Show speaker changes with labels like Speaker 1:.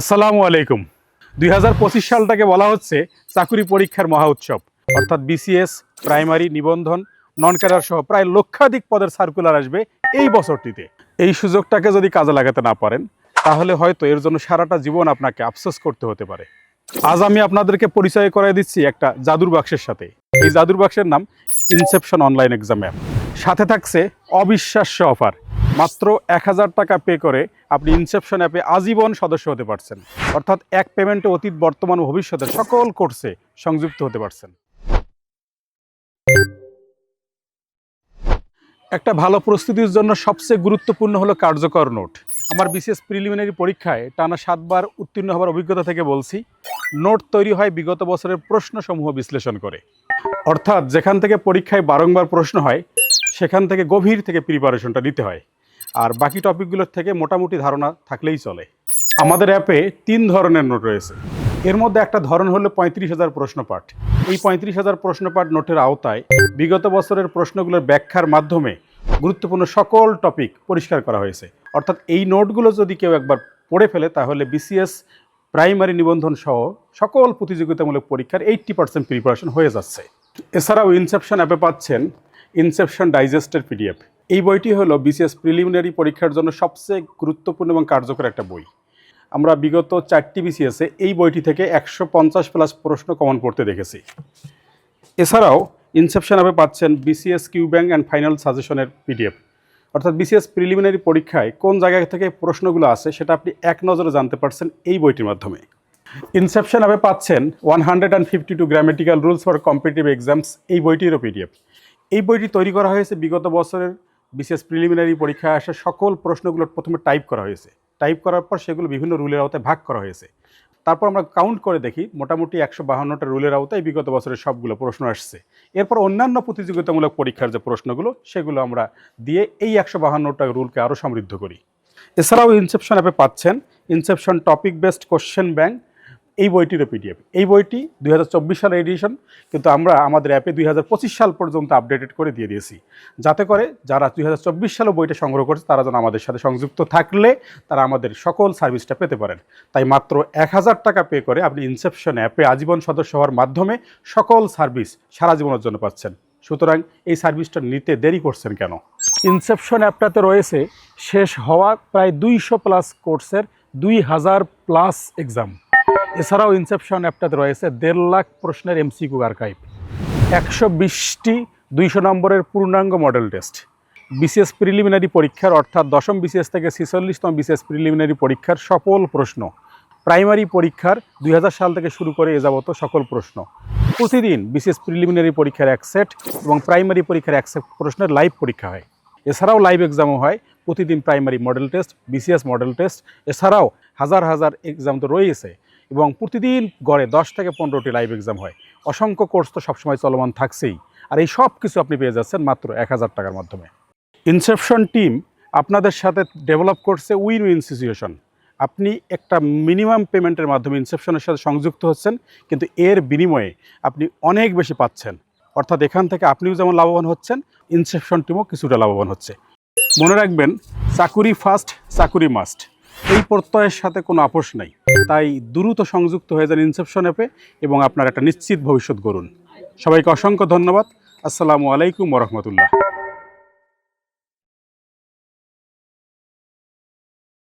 Speaker 1: আসসালামু আলাইকুম। দুই হাজার পঁচিশ সালটাকে বলা হচ্ছে চাকুরি পরীক্ষার মহা উৎসব। অর্থাৎ বিসিএস প্রাইমারি নিবন্ধন নন ক্যাডার সহ প্রায় লক্ষাধিক পদের সার্কুলার আসবে এই বছরটিতে। এই সুযোগটাকে যদি কাজে লাগাতে না পারেন, তাহলে হয়তো এর জন্য সারাটা জীবন আপনাকে আফসোস করতে হতে পারে। আজ আমি আপনাদেরকে পরিচয় করাই দিচ্ছি একটা জাদুর বাক্সের সাথে। এই জাদুর বাক্সের নাম ইনসেপশন অনলাইন এক্সাম অ্যাপ সাথে থাকছে অবিশ্বাস্য অফার। মাত্র এক হাজার টাকা পে করে আপনি ইনসেপশন অ্যাপে আজীবন সদস্য হতে পারছেন। অর্থাৎ এক পেমেন্টে অতীত, বর্তমান ভবিষ্যতের সকল কোর্সে সংযুক্ত হতে পারছেন। একটা ভালো প্রস্তুতির জন্য সবচেয়ে গুরুত্বপূর্ণ হলো কার্যকর নোট। আমার বিশেষ প্রিলিমিনারি পরীক্ষায় টানা সাতবার উত্তীর্ণ হবার অভিজ্ঞতা থেকে বলছি, নোট তৈরি হয় বিগত বছরের প্রশ্নসমূহ বিশ্লেষণ করে। অর্থাৎ যেখান থেকে পরীক্ষায় বারংবার প্রশ্ন হয়, সেখান থেকে গভীর থেকে প্রিপারেশনটা নিতে হয়। আর বাকি টপিকগুলোর থেকে মোটামুটি ধারণা থাকলেই চলে। আমাদের অ্যাপে তিন ধরনের নোট রয়েছে। এর মধ্যে একটা ধরন হলো পঁয়ত্রিশ হাজার প্রশ্নপাঠ। এই পঁয়ত্রিশ হাজার প্রশ্নপাঠ নোটের আওতায় বিগত বছরের প্রশ্নগুলোর ব্যাখ্যার মাধ্যমে গুরুত্বপূর্ণ সকল টপিক পরিষ্কার করা হয়েছে। অর্থাৎ এই নোটগুলো যদি কেউ একবার পড়ে ফেলে, তাহলে বিসিএস, প্রাইমারি নিবন্ধন সহ সকল প্রতিযোগিতামূলক পরীক্ষার এইট্টি পার্সেন্ট প্রিপারেশন হয়ে যাচ্ছে। এছাড়াও ইনসেপশন অ্যাপে পাচ্ছেন ইনসেপশন ডাইজেস্টের পিডিএফ। এই বইটি হলো বিসিএস প্রিলিমিনারি পরীক্ষার জন্য সবচেয়ে গুরুত্বপূর্ণ এবং কার্যকর একটা বই। আমরা বিগত চারটি বিসিএসে এই বইটি থেকে একশো পঞ্চাশ প্লাস প্রশ্ন কমন পড়তে দেখেছি। এছাড়াও ইনসেপশন অ্যাপে পাচ্ছেন BCS Q bank and final সাজেশনের পিডিএফ অর্থাৎ বিসিএস প্রিলিমিনারি পরীক্ষায় কোন জায়গা থেকে প্রশ্নগুলো আছে সেটা আপনি এক নজরে জানতে পারছেন এই বইটির মাধ্যমে। ইনসেপশন অ্যাপে পাচ্ছেন one hundred and fifty two grammatical rules for competitive exams এই বইটিরও পিডিএফ এই বইটি তৈরি করা হয়েছে বিগত বছরের বিশেষ প্রিলিমিনারি পরীক্ষায় আসা, সকল প্রশ্নগুলো প্রথমে টাইপ করা হয়েছে। টাইপ করার পর সেগুলো বিভিন্ন রুলের আওতায় ভাগ করা হয়েছে। তারপর আমরা কাউন্ট করে দেখি, মোটামুটি একশো বাহান্নটা রুলের আওতায় বিগত বছরের সবগুলো প্রশ্ন আসছে। এরপর অন্যান্য প্রতিযোগিতামূলক পরীক্ষার যে প্রশ্নগুলো, সেগুলো আমরা দিয়ে এই একশো বাহান্নটা রুলকে আরও সমৃদ্ধ করি। এছাড়াও ইনসেপশন অ্যাপে পাচ্ছেন। Inception topic based question bank এই বইটিরও পিডিএফ। এই বইটি দুই হাজার চব্বিশ সালের এডিশন কিন্তু আমরা আমাদের অ্যাপে দুই হাজার পঁচিশ সাল পর্যন্ত আপডেটেড করে দিয়ে দিয়েছি। যাতে করে যারা দুই সালে বইটা সংগ্রহ করছে, তারা যেন আমাদের সাথে সংযুক্ত থাকলে তারা আমাদের সকল সার্ভিসটা পেতে পারেন। তাই মাত্র এক হাজার টাকা পে করে আপনি ইনসেপশন অ্যাপে আজীবন সদস্য হওয়ার মাধ্যমে সকল সার্ভিস সারা জীবনের জন্য পাচ্ছেন। সুতরাং এই সার্ভিসটা নিতে দেরি করছেন কেন? ইনসেপশন অ্যাপটাতে রয়েছে শেষ হওয়া প্রায় দুইশো প্লাস কোর্সের দুই হাজার প্লাস এক্সাম এছাড়াও ইনসেপশন অ্যাপটাতে রয়েছে দেড় লাখ প্রশ্নের এমসিকিউ আর্কাইভ একশো বিশটি দুইশো নম্বরের পূর্ণাঙ্গ মডেল টেস্ট বিসিএস প্রিলিমিনারি পরীক্ষার অর্থাৎ দশম বিসিএস থেকে ছেচল্লিশতম বিসিএস প্রিলিমিনারি পরীক্ষার সকল প্রশ্ন প্রাইমারি পরীক্ষার দুই হাজার সাল থেকে শুরু করে এ যাবত সকল প্রশ্ন। প্রতিদিন বিসিএস প্রিলিমিনারি পরীক্ষার এক সেট এবং প্রাইমারি পরীক্ষার এক সেট প্রশ্নের লাইভ পরীক্ষা হয়। এছাড়াও লাইভ এক্সামও হয়, প্রতিদিন primary model test BCS model test এছাড়াও হাজার হাজার এক্সাম তো রয়েছে এবং প্রতিদিন গড়ে দশ থেকে পনেরোটি লাইভ এক্সাম হয়। অসংখ্য কোর্স তো সবসময় চলমান থাকছেই। আর এই সব কিছু আপনি পেয়ে যাচ্ছেন মাত্র এক হাজার টাকার মাধ্যমে। ইনসেপশন টিম আপনাদের সাথে ডেভেলপ করছে উইন উইন সিচুয়েশন আপনি একটা মিনিমাম পেমেন্টের মাধ্যমে ইনসেপশনের সাথে সংযুক্ত হচ্ছেন, কিন্তু এর বিনিময়ে আপনি অনেক বেশি পাচ্ছেন। অর্থাৎ এখান থেকে আপনিও যেমন লাভবান হচ্ছেন ইনসেপশন টিমও কিছুটা লাভবান হচ্ছে। মনে রাখবেন, চাকুরি ফার্স্ট চাকুরি মাস্ট এই প্রত্যয়ের সাথে কোনো আপোষ নাই। তাই দ্রুত সংযুক্ত হয়ে যান ইনসেপশন অ্যাপে এবং আপনার একটা নিশ্চিত ভবিষ্যৎ গড়ুন। সবাইকে অসংখ্য ধন্যবাদ। আসসালামু আলাইকুম রহমতুল্লাহ।